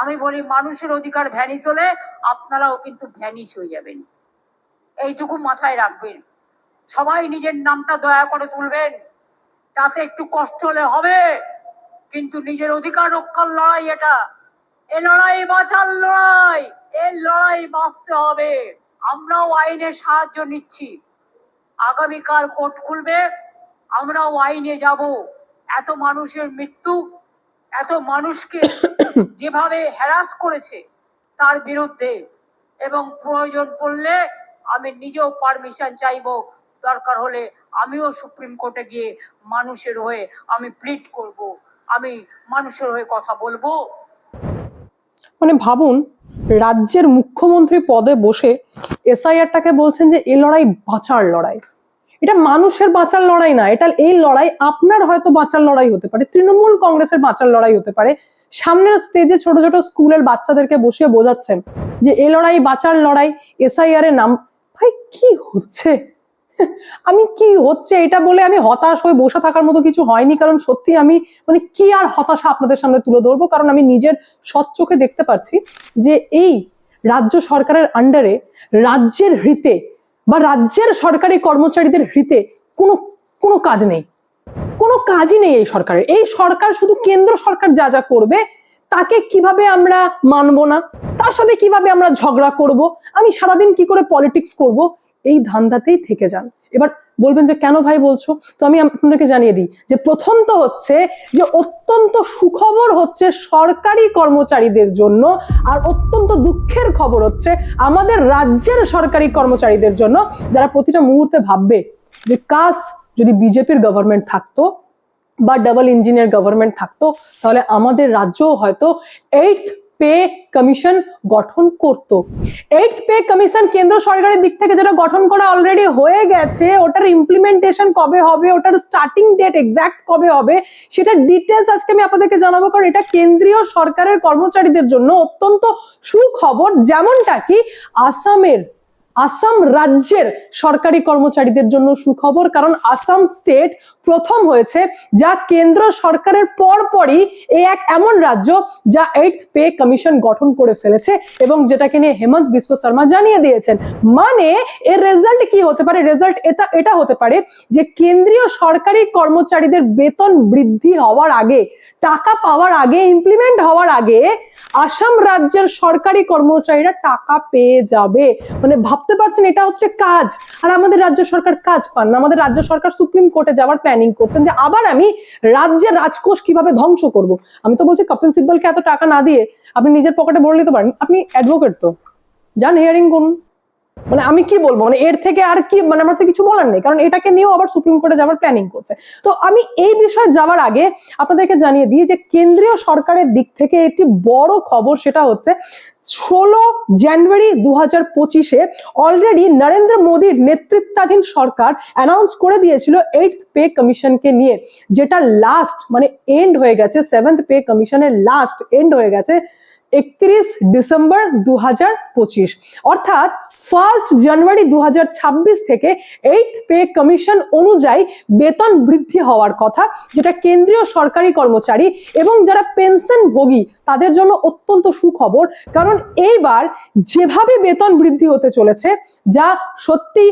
আমি বলি, মানুষের অধিকার ভ্যানিস হলে আপনারাও কিন্তু ভ্যানিস হয়ে যাবেন। এইটুকু মাথায় রাখবেন। সবাই নিজের নামটা দয়া করে তুলবেন। তাতে একটু কষ্ট হলে হবে, কিন্তু নিজের অধিকার রক্ষার লড়াই এটা। এ লড়াই বাঁচার লড়াই এই লড়াই বাঁচতে হবে। আমরাও আইনের সাহায্য নিচ্ছি। আগামীকাল কোর্ট খুলবে, আমরাও আইনে যাব। এত মানুষের মৃত্যু, এত মানুষকে যেভাবে হ্যারাস করেছে তার বিরুদ্ধে। এবং প্রয়োজন পড়লে আমি নিজেও পারমিশন চাইব, দরকার হলে আমিও সুপ্রিম কোর্টে গিয়ে মানুষের হয়ে আমি প্লিট করব, আমি মানুষের হয়ে কথা বলব। মানে ভাবুন, রাজ্যের মুখ্যমন্ত্রী পদে বসে এসআইআরটাকে বলছেন যে এই লড়াই বাঁচার লড়াই। এটা মানুষের বাঁচার লড়াই না, এটা এই লড়াই আপনার হয়তো বাঁচার লড়াই হতে পারে, তৃণমূল কংগ্রেসের বাঁচার লড়াই হতে পারে। সামনের স্টেজে ছোট ছোট স্কুলের বাচ্চাদেরকে বসিয়ে বোঝাচ্ছেন যে এই লড়াই বাঁচার লড়াই এসআইআর এর নাম। ভাই, কি হচ্ছে? আমি কি হচ্ছে? এটা বলে আমি হতাশ হয়ে বসে থাকার মতো কিছু হয়নি, কারণ সত্যি আমি মানে কি আর হতাশা আপনাদের সামনে তুলে ধরবো? কারণ আমি নিজের সৎ চোখে দেখতে পাচ্ছি যে, এই রাজ্য সরকারের আন্ডারে রাজ্যের হৃতে বা রাজ্যের সরকারি কর্মচারীদের হৃতে কোনো কোনো কাজ নেই। কাজই নেই এই সরকারের। এই সরকার শুধু কেন্দ্র সরকার যা যা করবে, তাকে কীভাবে আমরা মানবো না? তার সাথে কীভাবে আমরা ঝগড়া করব? আমি সারাদিন কি করে পলিটিক্স করব? এই ধান্দাতেই থেকে যান। এবার বলবেন যে, কেন ভাই বলছো? তো আমি আপনাদেরকে জানিয়ে দিই যে, প্রথম তো হচ্ছে যে, অত্যন্ত সুখবর হচ্ছে সরকারি কর্মচারীদের জন্য আর অত্যন্ত দুঃখের খবর হচ্ছে আমাদের রাজ্যের সরকারি কর্মচারীদের জন্য যারা প্রতিটা মুহূর্তে ভাববে যে কাজ যদি বিজেপির গভর্নমেন্ট থাকতো বা ডাবল ইঞ্জিনিয়ার গভর্নমেন্ট থাকতো, তাহলে আমাদের রাজ্যও হয়তো এইট পে কমিশন গঠন করত। এইট পে কমিশন কেন্দ্র সরকারের দিক থেকে যেটা গঠন করা অলরেডি হয়ে গেছে, ওটার ইমপ্লিমেন্টেশন কবে হবে, ওটার স্টার্টিং ডেট এক্স্যাক্ট কবে হবে সেটা ডিটেলস আজকে আমি আপনাদেরকে জানাব, কারণ এটা কেন্দ্রীয় সরকারের কর্মচারীদের জন্য অত্যন্ত সুখবর, যেমনটা কি আসামের আসাম রাজ্যের সরকারি কর্মচারীদের জন্য সুখবর, কারণ আসাম স্টেট প্রথম হয়েছে যা কেন্দ্র সরকারের পরপরই এই এক এমন রাজ্য যা এইট পে কমিশন গঠন করে ফেলেছে এবং যেটাকে নিয়ে হেমন্ত বিশ্ব শর্মা জানিয়ে দিয়েছেন। মানে এর রেজাল্ট কি হতে পারে? রেজাল্ট এটা এটা হতে পারে যে কেন্দ্রীয় সরকারি কর্মচারীদের বেতন বৃদ্ধি হওয়ার আগে, টাকা পাওয়ার আগে ইমপ্লিমেন্ট হওয়ার আগে আসাম রাজ্যের সরকারি কর্মচারীরা টাকা পেয়ে যাবে। মানে ভাবতে পারছেন, এটা হচ্ছে কাজ। আর আমাদের রাজ্য সরকার কাজ পান না। আমাদের রাজ্য সরকার সুপ্রিম কোর্টে যাওয়ার প্ল্যানিং করছেন যে আবার আমি রাজ্যের রাজকোষ কীভাবে ধ্বংস করব। আমি তো বলছি কপিল সিব্বলকে এত টাকা না দিয়ে আপনি নিজের পকেটে ভরে নিতে পারেন। আপনি অ্যাডভোকেট তো। যান হিয়ারিং করুন। মানে আমি কি বলব? মানে এর থেকে আর কি মানে আমার তো কিছু বলার নেই। কারণ এটাকে নিয়েও আবার সুপ্রিম কোর্টে যাওয়ার প্ল্যানিং করছে। তো আমি এই বিষয়ে যাওয়ার আগে আপনাদেরকে জানিয়ে দিই যে কেন্দ্রীয় সরকারের দিক থেকে একটি বড় খবর, সেটা হচ্ছে ষোলো জানুয়ারি দু হাজার পঁচিশে অলরেডি নরেন্দ্র মোদীর নেতৃত্বাধীন সরকার অ্যানাউন্স করে দিয়েছিল এইট পে কমিশনকে নিয়ে, যেটা লাস্ট মানে এন্ড হয়ে গেছে সেভেন্থ পে কমিশনের লাস্ট এন্ড হয়ে গেছে একত্রিশ ডিসেম্বর দু হাজার পঁচিশ। অর্থাৎ ফার্স্ট জানুয়ারি দু হাজার ছাব্বিশ থেকে এইট পে কমিশন অনুযায়ী বেতন বৃদ্ধি হওয়ার কথা, যেটা কেন্দ্রীয় সরকারি কর্মচারী এবং যারা পেনশন ভোগী তাদের জন্য অত্যন্ত সুখবর। কারণ এইবার যেভাবে বেতন বৃদ্ধি হতে চলেছে, যা সত্যি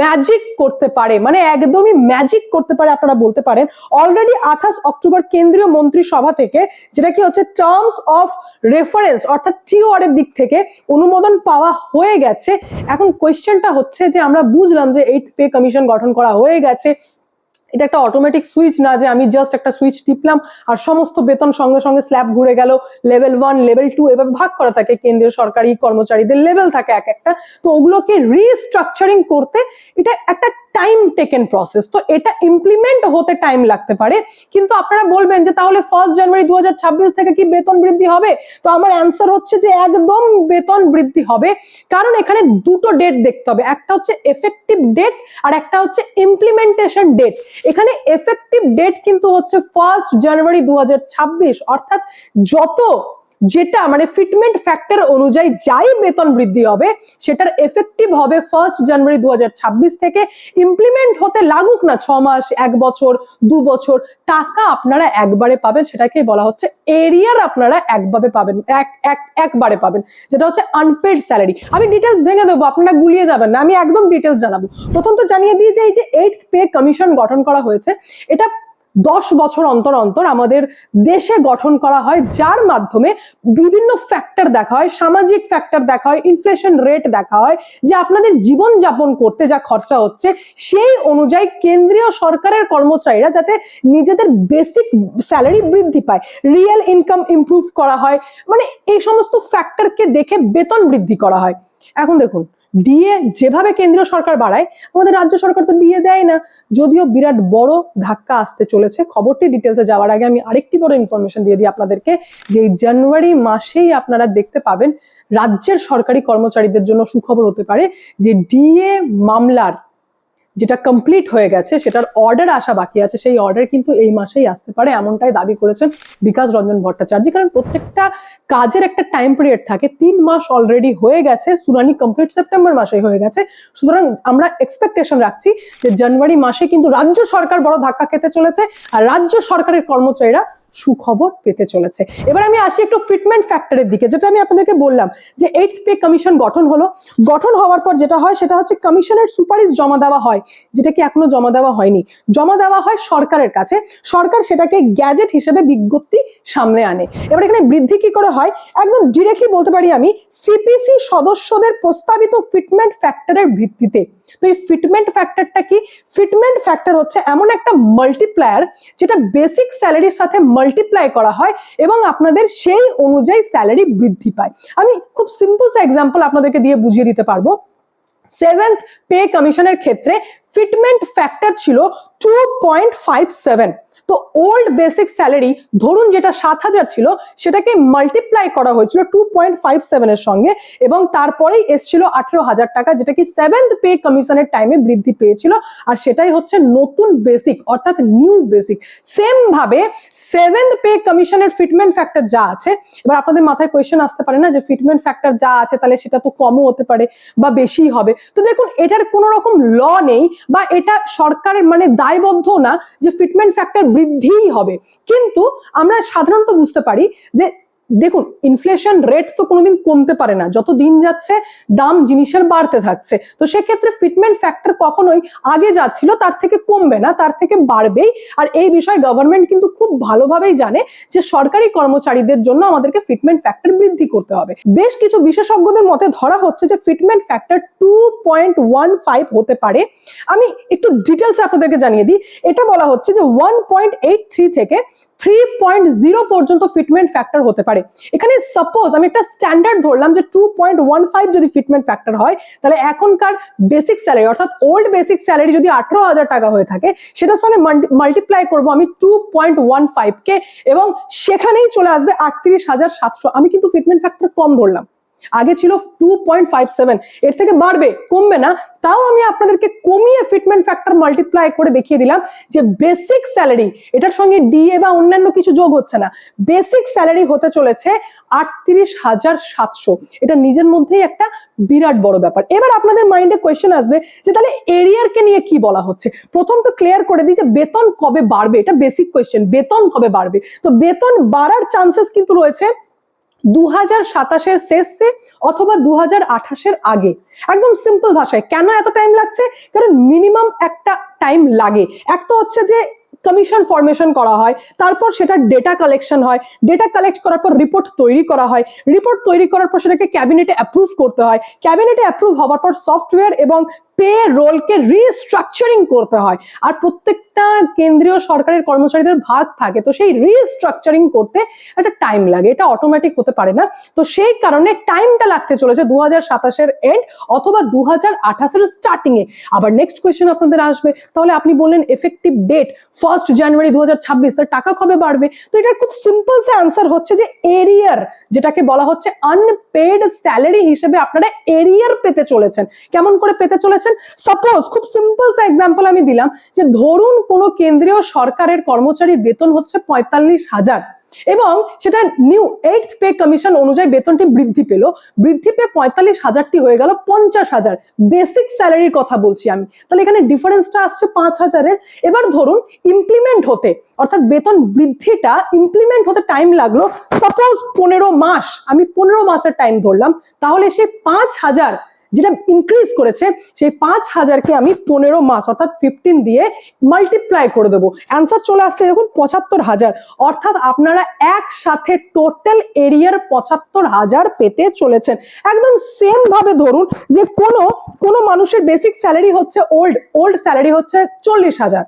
ম্যাজিক করতে পারে মানে একদমই ম্যাজিক করতে পারে আপনারা বলতে পারেন। অলরেডি আঠাশ অক্টোবর কেন্দ্রীয় মন্ত্রিসভা থেকে, যেটা কি হচ্ছে টার্মস অফ রেফারেন্স অর্থাৎ টিওআর এর দিক থেকে অনুমোদন পাওয়া হয়ে গেছে। এখন কোয়েশ্চেনটা হচ্ছে যে আমরা বুঝলাম যে এইট পে কমিশন গঠন করা হয়ে গেছে। এটা একটা অটোমেটিক সুইচ না যে আমি জাস্ট একটা সুইচ টিপলাম আর সমস্ত বেতন সঙ্গে সঙ্গে স্ল্যাব ঘুরে গেল লেভেল ওয়ান লেভেল টু এভাবে ভাগ করা থাকে। কেন্দ্রীয় সরকারি কর্মচারীদের লেভেল থাকে এক একটা। তো ওগুলোকে রিস্ট্রাকচারিং করতে এটা একটা টাইম টেকেন প্রসেস তো এটা ইমপ্লিমেন্ট হতে টাইম লাগতে পারে। কিন্তু আপনারা বলবেন যে তাহলে ফার্স্ট জানুয়ারি দু হাজার ছাব্বিশ থেকে কি বেতন বৃদ্ধি হবে? তো আমার অ্যান্সার হচ্ছে যে একদম বেতন বৃদ্ধি হবে। কারণ এখানে দুটো ডেট দেখতে হবে। একটা হচ্ছে এফেক্টিভ ডেট আর একটা হচ্ছে ইমপ্লিমেন্টেশন ডেট এখানে এফেক্টিভ ডেট কিন্তু হচ্ছে ফার্স্ট জানুয়ারি দু হাজার ছাব্বিশ অর্থাৎ যত যেটা মানে ফিটমেন্ট ফ্যাক্টর অনুযায়ী যাই বেতন বৃদ্ধি হবে, সেটার এফেক্টিভ হবে ফার্স্ট জানুয়ারি দু হাজার ছাব্বিশ থেকে। ইমপ্লিমেন্ট হতে লাগুক না ছ মাস, এক বছর, দু বছর, টাকা আপনারা একবারে পাবেন, সেটাকে বলা হচ্ছে এরিয়ার আপনারা একভাবে পাবেন, এক এক, একবারে পাবেন। যেটা হচ্ছে আনপেড স্যালারি আমি ডিটেলস ভেঙে দেবো, আপনারা গুলিয়ে যাবেন না, আমি একদম ডিটেলস জানাব। প্রথম তো জানিয়ে দিই যে এই যে এইট পে কমিশন গঠন করা হয়েছে, এটা দশ বছর অন্তর অন্তর আমাদের দেশে গঠন করা হয়, যার মাধ্যমে বিভিন্ন ফ্যাক্টর দেখা হয়, সামাজিক ফ্যাক্টর দেখা হয় ইনফ্লেশন রেট দেখা হয়, যে আপনাদের জীবন যাপন করতে যা খরচা হচ্ছে, সেই অনুযায়ী কেন্দ্রীয় সরকারের কর্মচারীরা যাতে নিজেদের বেসিক স্যালারি বৃদ্ধি পায় রিয়েল ইনকাম ইমপ্রুভ করা হয় মানে এই সমস্ত ফ্যাক্টরকে দেখে বেতন বৃদ্ধি করা হয়। এখন দেখুন ডিএ যেভাবে কেন্দ্রীয় সরকার বাড়ায়, আমাদের রাজ্য সরকার তো ডিএ দেয় না। যদিও বিরাট বড় ধাক্কা আসতে চলেছে, খবরটি ডিটেলসে যাওয়ার আগে আমি আরেকটি বড় ইনফরমেশন দিয়ে দিই আপনাদেরকে, যে জানুয়ারি মাসেই আপনারা দেখতে পাবেন রাজ্যের সরকারি কর্মচারীদের জন্য সুখবর হতে পারে যে ডিএ মামলার যেটা কমপ্লিট হয়ে গেছে, সেটার অর্ডার আসা বাকি আছে, সেই অর্ডার কিন্তু এই মাসেই আসতে পারে, এমনটাই দাবি করেছেন বিকাশ রঞ্জন ভট্টাচার্য। কারণ প্রত্যেকটা কাজের একটা টাইম পিরিয়ড থাকে, তিন মাস অলরেডি হয়ে গেছে, শুনানি কমপ্লিট সেপ্টেম্বর মাসে হয়ে গেছে। সুতরাং আমরা এক্সপেকটেশন রাখছি যে জানুয়ারি মাসে কিন্তু রাজ্য সরকার বড় ধাক্কা খেতে চলেছে, আর রাজ্য সরকারের কর্মচারীরা সুখবর পেতে চলেছে। এবার আমি আসি একটু ফিটমেন্ট ফ্যাক্টরের দিকে, যেটা আমি আপনাদেরকে বললাম যে এইট পে কমিশন গঠন হলো। গঠন হওয়ার পর যেটা হয়, সেটা হচ্ছে কমিশনের সুপারিশ জমা দেওয়া হয়, যেটা কি এখনও জমা দেওয়া হয়নি। জমা দেওয়া হয় সরকারের কাছে, সরকার সেটাকে গ্যাজেট হিসেবে বিজ্ঞপ্তি সামনে আনে। এবার এখানে বৃদ্ধি কি করে হয়? একদম ডিরেক্টলি বলতে পারি আমি সিপিসি সদস্যদের প্রস্তাবিত ফিটমেন্ট ফ্যাক্টরের ভিত্তিতে। তো এই ফিটমেন্ট ফ্যাক্টরটা কি? ফিটমেন্ট ফ্যাক্টর হচ্ছে এমন একটা মাল্টিপ্লায়ার যেটা বেসিক স্যালারির সাথে মাল্টিপ্লাই করা হয় এবং আপনাদের সেই অনুযায়ী স্যালারি বৃদ্ধি পায়। আমি খুব সিম্পল এক্সাম্পল আপনাদেরকে দিয়ে বুঝিয়ে দিতে পারব। সেভেন্থ পে কমিশনের ক্ষেত্রে ফিটমেন্ট ফ্যাক্টর ছিল টু পয়েন্ট ফাইভ সেভেন তো ওল্ড বেসিক স্যালারি ধরুন যেটা সাত হাজার ছিল, সেটাকে মাল্টিপ্লাই করা হয়েছিল টু পয়েন্ট ফাইভ সেভেনের সঙ্গে এবং তারপরেই এসছিল আঠেরো হাজার টাকা, যেটা কি সেভেন্থ পে কমিশনের টাইমে বৃদ্ধি পেয়েছিল। আর সেটাই হচ্ছে নতুন বেসিক অর্থাৎ নিউ বেসিক সেম ভাবে সেভেন্থ পে কমিশনের ফিটমেন্ট ফ্যাক্টর যা আছে, এবার আপনাদের মাথায় কোয়েশ্চেন আসতে পারে না যে ফিটমেন্ট ফ্যাক্টর যা আছে, তাহলে সেটা তো কমও হতে পারে বা বেশি হবে। তো দেখুন, এটার কোনো রকম ল নেই বা এটা সরকারের মানে দায়বদ্ধ না যে ফিটমেন্ট ফ্যাক্টর বৃদ্ধিই হবে। কিন্তু আমরা সাধারণত বুঝতে পারি যে দেখুন ইনফ্লেশন রেট তো কোনোদিন কমতে পারে না। যত দিন যাচ্ছে, দাম জিনিসের বাড়তে থাকছে। তো সেক্ষেত্রে ফিটমেন্ট ফ্যাক্টর কখনোই আগে যাচ্ছিল তার থেকে কমবে না, তার থেকে বাড়বেই। আর এই বিষয়ে গভর্নমেন্ট কিন্তু খুব ভালোভাবেই জানে যে সরকারি কর্মচারীদের জন্য আমাদেরকে ফিটমেন্ট ফ্যাক্টর বৃদ্ধি করতে হবে। বেশ কিছু বিশেষজ্ঞদের মতে ধরা হচ্ছে যে fitment factor two point one five হতে পারে। আমি একটু ডিটেলস আপনাদেরকে জানিয়ে দিই। এটা বলা হচ্ছে যে ওয়ান পয়েন্ট এইট থ্রি থেকে থ্রি পয়েন্ট জিরো পর্যন্ত ফিটমেন্ট ফ্যাক্টর হতে পারে। এখানে সাপোজ আমি একটা স্ট্যান্ডার্ড ধরলাম যে টু পয়েন্ট ওয়ান ফাইভ যদি ফিটমেন্ট ফ্যাক্টর হয়, তাহলে এখনকার বেসিক স্যালারি অর্থাৎ ওল্ড বেসিক স্যালারি যদি আঠারো হাজার টাকা হয়ে থাকে, সেটার সঙ্গে মাল্টিপ্লাই করব আমি টু পয়েন্ট ওয়ান এবং সেখানেই চলে আসবে আটত্রিশ হাজার সাতশো। আমি কিন্তু ফিটমেন্ট ফ্যাক্টর কম ধরলাম। আগে ছিল টু এর থেকে বাড়বে, কমবে না। তাও আমি আপনাদেরকে কমিয়ে ফিটমেন্ট ফ্যাক্টর মাল্টিপ্লাই করে দেখিয়ে দিলাম যে বেসিক স্যালারি এটার সঙ্গে ডিএ বা অন্যান্য কিছু যোগ হচ্ছে না। বেসিক স্যালারি হতে চলেছে আটত্রিশ হাজার সাতশো। এটা নিজের মধ্যেই একটা বিরাট বড় ব্যাপার। এবার আপনাদের মাইন্ডে কোয়েশ্চেন আসবে যে তাহলে এরিয়ারকে নিয়ে কি বলা হচ্ছে? প্রথম তো ক্লিয়ার করে দিই যে বেতন কবে বাড়বে, এটা বেসিক কোয়েশ্চেন বেতন কবে বাড়বে? তো বেতন বাড়ার চান্সেস কিন্তু রয়েছে দু সাতাশের শেষে অথবা দু হাজার আঠাশের আগে। একদম সিম্পল ভাষায়। কেন এত টাইম লাগছে? কারণ মিনিমাম একটা টাইম লাগে। এক তো হচ্ছে যে কমিশন ফরমেশন করা হয়, তারপর সেটা ডেটা কালেকশন হয়। ডেটা কালেক্ট করার পর রিপোর্ট তৈরি করা হয়। রিপোর্ট তৈরি করার পর সেটাকে ক্যাবিনেটে অ্যাপ্রুভ করতে হয়। ক্যাবিনেটে অ্যাপ্রুভ হওয়ার পর সফটওয়্যার এবং পে রোলকে রিস্ট্রাকচারিং করতে হয়। আর প্রত্যেকটা কেন্দ্রীয় সরকারের কর্মচারীদের ভাগ থাকে, তো সেই রিস্ট্রাকচারিং করতে একটা টাইম লাগে। এটা অটোমেটিক হতে পারে না। তো সেই কারণে টাইমটা লাগতে চলেছে দু হাজার এন্ড অথবা দু হাজার স্টার্টিং এ। আবার নেক্সট কোয়েশ্চেন আপনাদের আসবে। তাহলে আপনি বললেন এফেক্টিভ ডেট ফার্স্ট জানুয়ারি দু হাজার ছাব্বিশ তার টাকা কবে বাড়বে? তো এটার খুব সিম্পল সে আনসার হচ্ছে যে এরিয়ার, যেটাকে বলা হচ্ছে আনপেড স্যালারি হিসেবে আপনারা এরিয়ার পেতে চলেছেন। কেমন করে পেতে চলেছেন? সাপোজ খুব সিম্পল এক্সাম্পল আমি দিলাম যে ধরুন কোনো কেন্দ্রীয় সরকারের কর্মচারীর বেতন হচ্ছে পঁয়তাল্লিশ হাজার এবং সেটা নিউ এইট পে কমিশন অনুযায়ী বেতনটি বৃদ্ধি পেল, বৃদ্ধি পেয়ে পঁয়তাল্লিশ হাজারটি হয়ে গেল পঞ্চাশ হাজার। বেসিক স্যালারির কথা বলছি আমি। তাহলে এখানে ডিফারেন্সটা আসছে পাঁচ হাজারের। এবার ধরুন ইমপ্লিমেন্ট হতে, অর্থাৎ বেতন বৃদ্ধিটা ইমপ্লিমেন্ট হতে টাইম লাগল সাপোজ পনেরো মাস, আমি পনেরো মাসের টাইম ধরলাম, তাহলে সেই পাঁচ হাজার যেটা ইনক্রিজ করেছে, সেই পাঁচ হাজারকে আমি পনেরো মাস, অর্থাৎ ফিফটিন দিয়ে মাল্টিপ্লাই করে দেবো। অ্যান্সার চলে আসছে দেখুন, পঁচাত্তর হাজার। অর্থাৎ আপনারা একসাথে টোটাল এরিয়ার পঁচাত্তর হাজার পেতে চলেছেন। একদম সেম ভাবে ধরুন যে কোনো কোনো মানুষের বেসিক স্যালারি হচ্ছে ওল্ড ওল্ড স্যালারি হচ্ছে চল্লিশ হাজার।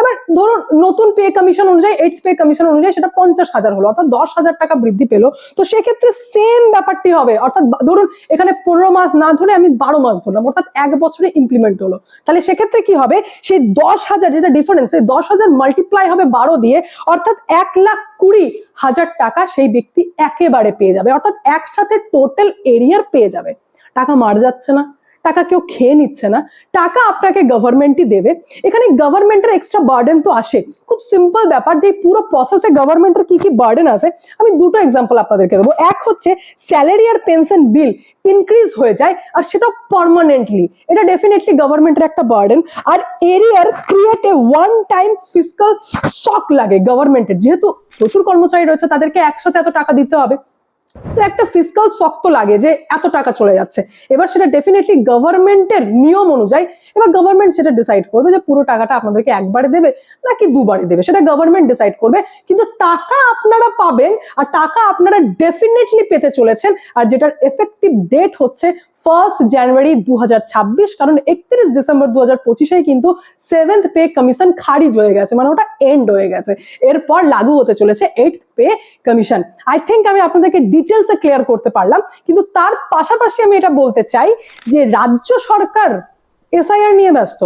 এবার ধরুন নতুন পে কমিশন অনুযায়ী এইট পে কমিশন অনুযায়ী সেটা পঞ্চাশ হাজার হলো, অর্থাৎ দশ হাজার টাকা বৃদ্ধি পেল। তো সেক্ষেত্রে সেম ব্যাপারটি হবে, অর্থাৎ ধরুন এখানে পনেরো মাস না ধরে আমি বারো মাস ধরলাম, অর্থাৎ এক বছরে ইমপ্লিমেন্ট হলো। তাহলে সেক্ষেত্রে কি হবে? সেই দশ হাজার যেটা ডিফারেন্স সেই দশ হাজার মাল্টিপ্লাই হবে বারো দিয়ে, অর্থাৎ এক লাখ কুড়ি হাজার টাকা সেই ব্যক্তি একেবারে পেয়ে যাবে, অর্থাৎ একসাথে টোটাল এরিয়ার পেয়ে যাবে। টাকা মার যাচ্ছে না। টাকা কেউ খেয়ে নিচ্ছে না, টাকা আপনাকে গভর্নমেন্টই দেবে। এখানে গভর্নমেন্টের এক্সট্রা বার্ডেন তো আসে। খুব সিম্পল ব্যাপার যে পুরো প্রসেসে গভর্নমেন্টের কি কি বার্ডেন আছে, আমি দুটো এক্সাম্পল আপনাদেরকে দেবো। এক হচ্ছে স্যালারি আর পেনশন বিল ইনক্রিজ হয়ে যায় আর সেটা পারমানেন্টলি এটা ডেফিনেটলি গভর্নমেন্টের একটা burden R arrear create a one time physical shock লাগে গভর্নমেন্টের যেহেতু প্রচুর কর্মচারী রয়েছে, তাদেরকে একসাথে এত টাকা দিতে হবে। তো একটা ফিজিক্যাল শক্ত লাগে যে এত টাকা চলে যাচ্ছে। এবার সেটা ডেফিনেটলি গভর্নমেন্টের নিয়ম অনুযায়ী এবার গভর্নমেন্ট সেটা ডিসাইড করবে যে পুরো টাকাটা আপনাদেরকে একবারে দেবে নাকি দুবারে দেবে। সেটা গভর্নমেন্ট ডিসাইড করবে, কিন্তু টাকা আপনারা পাবেন আর টাকা আপনারা ডেফিনেটলি পেতে চলেছেন আর যেটার এফেক্টিভ ডেট হচ্ছে ফার্স্ট জানুয়ারি দু হাজার ছাব্বিশ, কারণ একত্রিশ ডিসেম্বর দু হাজার পঁচিশে কিন্তু সেভেন্থ পে কমিশন খারিজ হয়ে গেছে। মানে ওটা এন্ড হয়ে গেছে। এরপর লাগু হতে চলেছে eight pay commission I think আমি আপনাদেরকে ডিটেলসে ক্লিয়ার করতে পারলাম, কিন্তু তার পাশাপাশি আমি এটা বলতে চাই যে রাজ্য সরকার এসআইআর নিয়ে ব্যস্ত।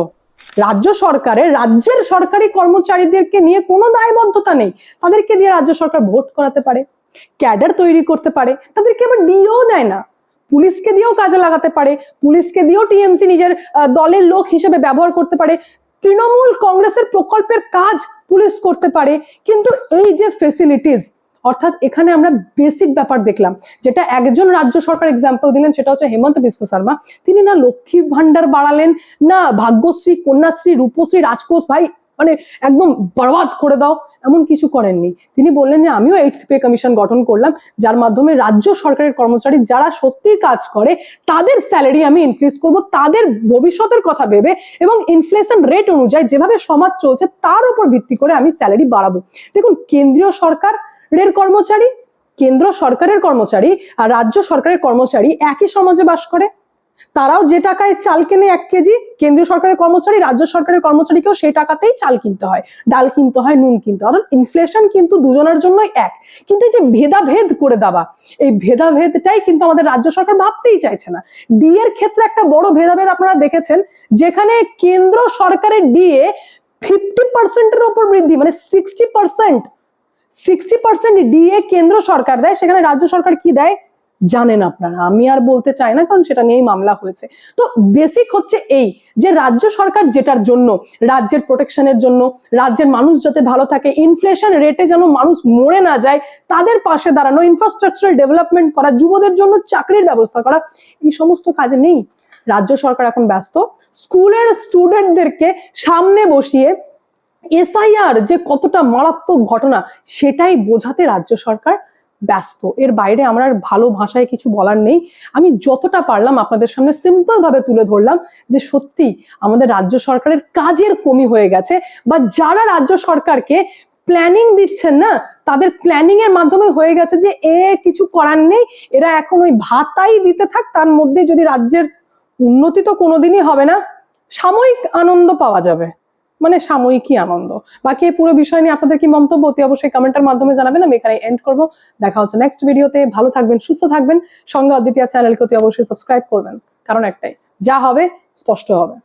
রাজ্য সরকারের, রাজ্যের সরকারি কর্মচারীদেরকে নিয়ে কোনো দায়বদ্ধতা নেই। তাদেরকে দিয়ে রাজ্য সরকার ভোট করাতে পারে, ক্যাডার তৈরি করতে পারে, তাদেরকে আবার ডিও দেয় না। পুলিশকে দিয়েও কাজে লাগাতে পারে, পুলিশকে দিয়েও টিএমসি নিজের দলের লোক হিসেবে ব্যবহার করতে পারে। তৃণমূল কংগ্রেসের প্রকল্পের কাজ পুলিশ করতে পারে, কিন্তু এই যে ফেসিলিটিস অর্থাৎ এখানে আমরা বেসিক ব্যাপার দেখলাম, যেটা একজন রাজ্য সরকার এক্সাম্পল দিলেন, সেটা হচ্ছে হেমন্ত বিশ্ব শর্মা। তিনি না লক্ষ্মী ভান্ডার বাড়ালেন, না ভাগ্যশ্রী, কন্যাশ্রী, রূপশ্রী, রাজকোষ, ভাই মানে একদম বরবাদ করে দাও। এমন কিছু করেননি। তিনি বললেন যে, আমিও এইট পে কমিশন গঠন করলাম, যার মাধ্যমে রাজ্য সরকারের কর্মচারী যারা সত্যিই কাজ করে, তাদের স্যালারি আমি ইনক্রিজ করব, তাদের ভবিষ্যতের কথা ভেবে এবং ইনফ্লেশন রেট অনুযায়ী যেভাবে সমাজ চলছে, তার উপর ভিত্তি করে আমি স্যালারি বাড়াবো। দেখুন, কেন্দ্রীয় সরকারের কর্মচারী, কেন্দ্র সরকারের কর্মচারী আর রাজ্য সরকারের কর্মচারী একই সমাজে বাস করে। তারাও যে টাকায় চাল কেনে এক কেজি, কেন্দ্রীয় সরকারের কর্মচারী, রাজ্য সরকারের কর্মচারীকেও সেই টাকাতেই চাল কিনতে হয়। ডাল কিনতে হয়, নুন কিনতে হয়। ইনফ্লেশন কিন্তু দুজনের জন্যই এক। কিন্তু এই যে ভেদাভেদ করে দেওয়া, এই ভেদাভেদটাই কিন্তু আমাদের রাজ্য সরকার ভাবতেই চাইছে না। ডি এর ক্ষেত্রে একটা বড় ভেদাভেদ আপনারা দেখেছেন, যেখানে কেন্দ্র সরকারের ডিএ ফিফটি পার্সেন্টের ওপর বৃদ্ধি মানে sixty percent sixty percent DA কেন্দ্র সরকার দেয়। সেখানে রাজ্য সরকার কি দেয়? জানেন আপনারা। আমি আর বলতে চাই না, কারণ সেটা নিয়েই মামলা হয়েছে। তো বেসিক হচ্ছে এই যে, রাজ্য সরকার যেটার জন্য, রাজ্যের প্রোটেকশনের জন্য, রাজ্যের মানুষ যাতে ভালো থাকে ইনফ্লেশন রেটে যেন মানুষ মরে না যায়, তাদের পাশে দাঁড়ানো ইনফ্রাস্ট্রাকচারাল ডেভেলপমেন্ট করা, যুবদের জন্য চাকরির ব্যবস্থা করা, এই সমস্ত কাজে নেই। রাজ্য সরকার এখন ব্যস্ত। স্কুলের স্টুডেন্টদেরকে সামনে বসিয়ে এসআইআর যে কতটা মারাত্মক ঘটনা, সেটাই বোঝাতে রাজ্য সরকার ব্যস্ত। এর বাইরে আমার ভালো ভাষায় কিছু বলার নেই। আমি যতটা পারলাম আপনাদের সামনে সিম্পল ভাবে তুলে ধরলাম যে সত্যি আমাদের রাজ্য সরকারের কাজের কমি হয়ে গেছে বা যারা রাজ্য সরকারকে প্ল্যানিং দিচ্ছেন না, তাদের প্ল্যানিং এর মাধ্যমে হয়ে গেছে যে এ কিছু করার নেই। এরা এখন ওই ভাতাই দিতে থাক, তার মধ্যে যদি রাজ্যের উন্নতি তো কোনোদিনই হবে না, সাময়িক আনন্দ পাওয়া যাবে। মানে সাময়িকই আনন্দ। বাকি এই পুরো বিষয় নিয়ে আপনাদের কি মন্তব্য অতি অবশ্যই কমেন্টের মাধ্যমে জানাবেন, আমি এখানে এন্ড করব। দেখা হচ্ছে নেক্সট ভিডিওতে ভালো থাকবেন, সুস্থ থাকবেন। সঙ্গে অদ্বিতীয় চ্যানেলকে অতি অবশ্যই সাবস্ক্রাইব করবেন। কারণ একটাই, যা হবে, স্পষ্ট হবে।